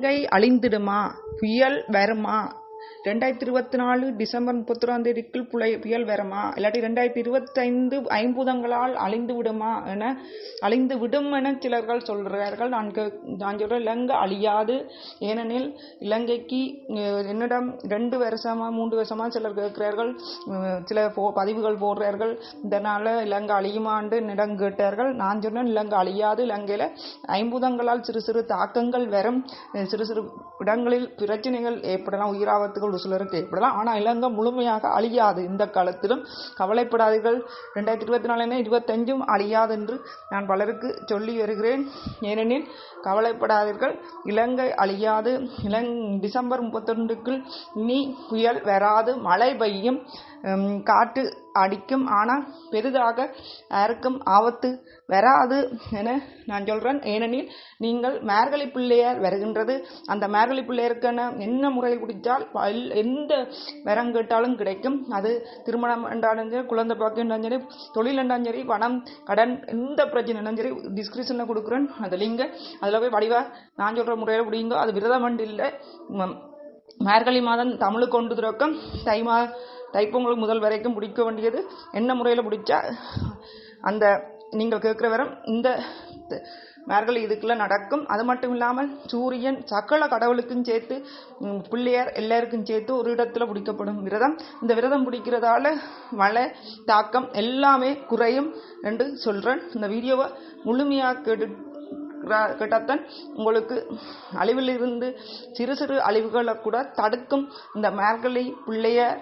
இலங்கை அழிந்திடுமா? புயல் வருமா? ரெண்டாயிரத்தி இருபத்தி நாலு டிசம்பர் முப்பத்தொராம் தேதிக்குள் புலை புயல் வரமா? இல்லாட்டி ரெண்டாயிரத்தி இருபத்தைந்து ஐம்பூதங்களால் அழிந்து விடுமா என அழிந்து விடும் என சிலர்கள் சொல்கிறார்கள் நான் நான் சொல்கிறேன் இலங்கை அழியாது. ஏனெனில் இலங்கைக்கு என்னிடம் ரெண்டு வருஷமாக மூன்று வருஷமாக சிலர் கேட்கிறார்கள். சில போ பதிவுகள் போடுறார்கள். இதனால் இலங்கை அழியுமாண்டு என்னிடம் கேட்டார்கள். நான் சொன்னேன் இலங்கை அழியாது. இலங்கையில் ஐம்பூதங்களால் சிறு சிறு தாக்கங்கள் வரும். சிறு சிறு இடங்களில் பிரச்சனைகள் ஏற்படலாம். உயிராபத்துகள் ஒரு சிலருக்கு ஏற்படலாம். ஆனால் இலங்கை முழுமையாக அழியாது. இந்த காலத்திலும் கவலைப்படாதீர்கள். ரெண்டாயிரத்தி இருபத்தி நாலு இருபத்தஞ்சும் அழியாது என்று நான் பலருக்கு சொல்லி வருகிறேன். ஏனெனில் கவலைப்படாதீர்கள். இலங்கை அழியாது. இலங் டிசம்பர் முப்பத்தொன்றுக்குள் இனி புயல் வராது. மழை பெய்யும். காற்று அடிக்கும். ஆனால் பெரிதாக யாருக்கும் ஆபத்து வராது என நான் சொல்கிறேன் ஏனெனில் நீங்கள் மார்கழி பிள்ளையார் வருகின்றது. அந்த மார்கழி பிள்ளையருக்கான என்ன முறையில் குடித்தால் பல் எந்த வரம் கேட்டாலும் கிடைக்கும். அது திருமணம் என்றாலும் சரி குழந்தை பாக்கியம் சரி தொழில் என்றாலும் சரி பணம் கடன் எந்த பிரச்சனை சரி டிஸ்கிரிப்ஷனில் கொடுக்குறேன். அதில் லிங்கை அதில் போய் வடிவா நான் சொல்கிற முறையில் பிடிங்கோ அது விரதம் இல்லை. மார்கழி மாதம் தமிழுக்கு கொண்டு துறக்கம். தை மா தைப்பொங்கல் முதல் வரைக்கும் பிடிக்க வேண்டியது என்ன முறையில் பிடிச்சா அந்த நீங்கள் கேட்குற வரம் இந்த மார்கழி இதுக்குள்ளே நடக்கும். அது மட்டும் இல்லாமல் சூரியன் சக்கல கடவுளுக்கும் சேர்த்து பிள்ளையார் எல்லாருக்கும் சேர்த்து ஒரு இடத்துல பிடிக்கப்படும் விரதம். இந்த விரதம் பிடிக்கிறதால மழை தாக்கம் எல்லாமே குறையும் என்று சொல்கிறேன் இந்த வீடியோவை முழுமையாக கேட்டு கிரா- உங்களுக்கு அழிவிலிருந்து சிறு சிறு அழிவுகளை கூட தடுக்கும். இந்த மார்கழி பிள்ளைய